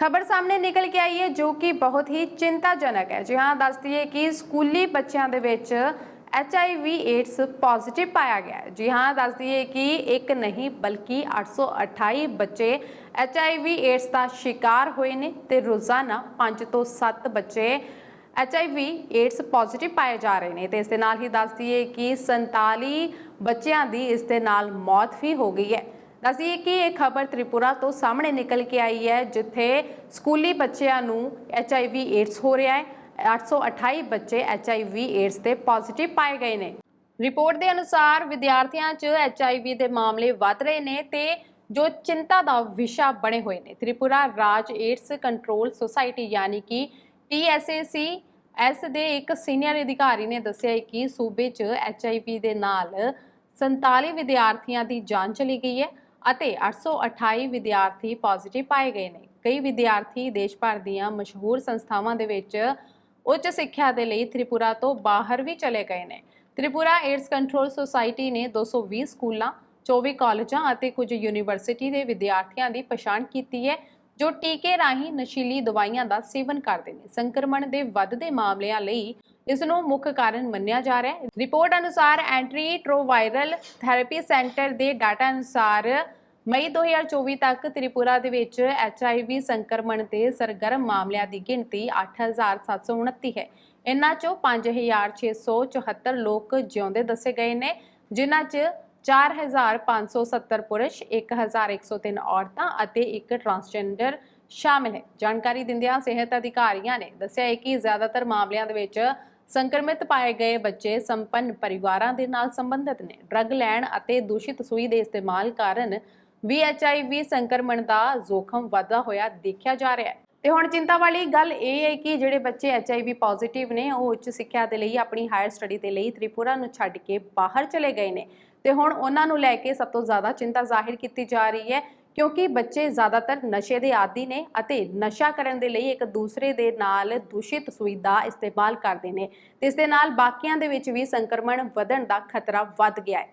ਖਬਰ ਸਾਹਮਣੇ ਨਿਕਲ ਕੇ ਆਈ ਹੈ, ਜੋ ਕਿ ਬਹੁਤ ਹੀ ਚਿੰਤਾਜਨਕ ਹੈ। ਜੀ ਹਾਂ ਦੱਸ ਦਈਏ ਕਿ ਸਕੂਲੀ ਬੱਚਿਆਂ ਦੇ ਵਿੱਚ HIV AIDS ਪੋਜ਼ਿਟਿਵ ਪਾਇਆ ਗਿਆ ਜੀ ਹਾਂ ਦੱਸ ਦਈਏ ਕਿ ਇੱਕ ਨਹੀਂ, ਬਲਕਿ 828 ਬੱਚੇ HIV AIDS ਦਾ ਸ਼ਿਕਾਰ ਹੋਏ ਨੇ ਤੇ ਰੋਜ਼ਾਨਾ 5 ਤੋਂ 7 ਬੱਚੇ HIV AIDS ਪੋਜ਼ਿਟਿਵ ਪਾਏ ਜਾ ਰਹੇ ਨੇ। ਤੇ ਇਸ ਦੇ ਨਾਲ ਹੀ ਦੱਸ ਦਈਏ ਕਿ 47 ਬੱਚਿਆਂ ਦੀ ਇਸ ਦੇ ਨਾਲ ਮੌਤ ਵੀ ਹੋ ਗਈ ਹੈ। ਦੱਸੀਏ ਕਿ ਇਹ ਖਬਰ ਤ੍ਰਿਪੁਰਾ ਤੋਂ ਸਾਹਮਣੇ ਨਿਕਲ ਕੇ ਆਈ ਹੈ, ਜਿੱਥੇ ਸਕੂਲੀ ਬੱਚਿਆਂ ਨੂੰ HIV ਏਡਸ ਹੋ ਰਿਹਾ ਹੈ। 828 ਬੱਚੇ HIV ਏਡਸ ਦੇ ਪੋਜ਼ਿਟਿਵ ਪਾਏ ਗਏ ਨੇ। ਰਿਪੋਰਟ ਦੇ ਅਨੁਸਾਰ ਵਿਦਿਆਰਥੀਆਂ 'ਚ HIV ਦੇ ਮਾਮਲੇ ਵੱਧ ਰਹੇ ਨੇ ਤੇ ਜੋ ਚਿੰਤਾ ਦਾ ਵਿਸ਼ਾ ਬਣੇ ਹੋਏ ਨੇ। ਤ੍ਰਿਪੁਰਾ ਰਾਜ ਏਡਸ ਕੰਟਰੋਲ ਸੁਸਾਇਟੀ ਯਾਨੀ ਕਿ TSAC ਐਸ ਦੇ ਇੱਕ ਸੀਨੀਅਰ ਅਧਿਕਾਰੀ ਨੇ ਦੱਸਿਆ ਹੈ ਕਿ ਸੂਬੇ 'ਚ HIV ਦੇ ਨਾਲ 47 ਵਿਦਿਆਰਥੀਆਂ ਦੀ ਜਾਨ ਚਲੀ ਗਈ ਹੈ। ਅਤੇ 828 ਵਿਦਿਆਰਥੀ ਪੋਜ਼ਿਟਿਵ ਪਾਏ ਗਏ ਨੇ। ਕਈ ਵਿਦਿਆਰਥੀ ਦੇਸ਼ ਭਰ ਦੀਆਂ ਮਸ਼ਹੂਰ ਸੰਸਥਾਵਾਂ ਦੇ ਵਿੱਚ ਉੱਚ ਸਿੱਖਿਆ ਦੇ ਲਈ ਤ੍ਰਿਪੁਰਾ ਤੋਂ ਬਾਹਰ ਵੀ ਚਲੇ ਗਏ ਨੇ। ਤ੍ਰਿਪੁਰਾ ਏਡਸ ਕੰਟਰੋਲ ਸੁਸਾਇਟੀ ਨੇ 220 ਸਕੂਲਾਂ 24 ਕਾਲਜਾਂ ਅਤੇ ਕੁਝ ਯੂਨੀਵਰਸਿਟੀ ਦੇ ਵਿਦਿਆਰਥੀਆਂ ਦੀ ਪਛਾਣ ਕੀਤੀ ਹੈ, ਜੋ ਟੀਕੇ ਰਾਹੀਂ ਨਸ਼ੀਲੀ ਦਵਾਈਆਂ ਦਾ ਸੇਵਨ ਕਰਦੇ ਨੇ। ਸੰਕਰਮਣ ਦੇ ਵੱਧਦੇ ਮਾਮਲਿਆਂ ਲਈ ਇਸ ਨੂੰ ਮੁੱਖ ਕਾਰਨ ਮੰਨਿਆ ਜਾ ਰਿਹਾ ਹੈ। ਰਿਪੋਰਟ ਅਨੁਸਾਰ ਐਂਟਰੀ ਟ੍ਰੋਵਾਇਰਲ ਥੈਰੇਪੀ ਸੈਂਟਰ ਦੇ ਡਾਟਾ ਅਨੁਸਾਰ ਮਈ 2024 ਤੱਕ ਤ੍ਰਿਪੁਰਾ ਦੇ ਵਿੱਚ HIV ਸੰਕਰਮਣ ਦੇ ਸਰਗਰਮ ਮਾਮਲਿਆਂ ਦੀ ਗਿਣਤੀ 8729 ਹੈ। ਇਨ੍ਹਾਂ ਚੋਂ 5674 ਲੋਕ ਜਿਉਂਦੇ ਦੱਸੇ ਗਏ ਨੇ, ਜਿਨ੍ਹਾਂ 'ਚ 4570 ਪੁਰਸ਼ 1103 ਔਰਤਾਂ ਅਤੇ ਇੱਕ ਟਰਾਂਸਜੈਂਡਰ ਸ਼ਾਮਿਲ ਹੈ। ਜਾਣਕਾਰੀ ਦਿੰਦਿਆਂ ਸਿਹਤ ਅਧਿਕਾਰੀਆਂ ਨੇ ਦੱਸਿਆ ਹੈ ਕਿ ਜ਼ਿਆਦਾਤਰ ਮਾਮਲਿਆਂ ਦੇ ਵਿੱਚ ਸੰਕਰਮਿਤ ਪਾਏ ਗਏ ਬੱਚੇ ਸੰਪੰਨ ਪਰਿਵਾਰਾਂ ਦੇ ਨਾਲ ਸੰਬੰਧਿਤ ਨੇ। ਡਰੱਗ ਲੈਣ ਅਤੇ ਦੂਸ਼ਿਤ ਸੂਈ ਦੇ ਇਸਤੇਮਾਲ ਕਾਰਨ ਵੀ HIV ਸੰਕਰਮਣ ਦਾ ਜ਼ੋਖਮ ਵਧਦਾ ਹੋਇਆ ਦੇਖਿਆ ਜਾ ਰਿਹਾ ਹੈ। ਤੇ ਹੁਣ ਚਿੰਤਾ ਵਾਲੀ ਗੱਲ ਇਹ ਹੈ ਕਿ ਜਿਹੜੇ ਬੱਚੇ HIV ਪੋਜ਼ਿਟਿਵ ਨੇ, ਉਹ ਉੱਚ ਸਿੱਖਿਆ ਦੇ ਲਈ, ਆਪਣੀ ਹਾਇਰ ਸਟੱਡੀ ਦੇ ਲਈ ਤ੍ਰਿਪੁਰਾ ਨੂੰ ਛੱਡ ਕੇ ਬਾਹਰ ਚਲੇ ਗਏ ਨੇ। ਤੇ ਹੁਣ ਉਹਨਾਂ ਨੂੰ ਲੈ ਕੇ ਸਭ ਤੋਂ ਜ਼ਿਆਦਾ ਚਿੰਤਾ ਜ਼ਾਹਿਰ ਕੀਤੀ ਜਾ ਰਹੀ ਹੈ ਕਿਉਂਕਿ ਬੱਚੇ ਜ਼ਿਆਦਾਤਰ ਨਸ਼ੇ ਦੇ ਆਦੀ ਨੇ ਅਤੇ ਨਸ਼ਾ ਕਰਨ ਦੇ ਲਈ ਇੱਕ ਦੂਸਰੇ ਦੇ ਨਾਲ ਦੂਸ਼ਿਤ ਸੂਈ ਦਾ ਇਸਤੇਮਾਲ ਕਰਦੇ ਨੇ। ਤੇ ਇਸ ਦੇ ਨਾਲ ਬਾਕੀਆਂ ਦੇ ਵਿੱਚ ਵੀ ਸੰਕਰਮਣ ਵਧਣ ਦਾ ਖਤਰਾ ਵੱਧ ਗਿਆ ਹੈ।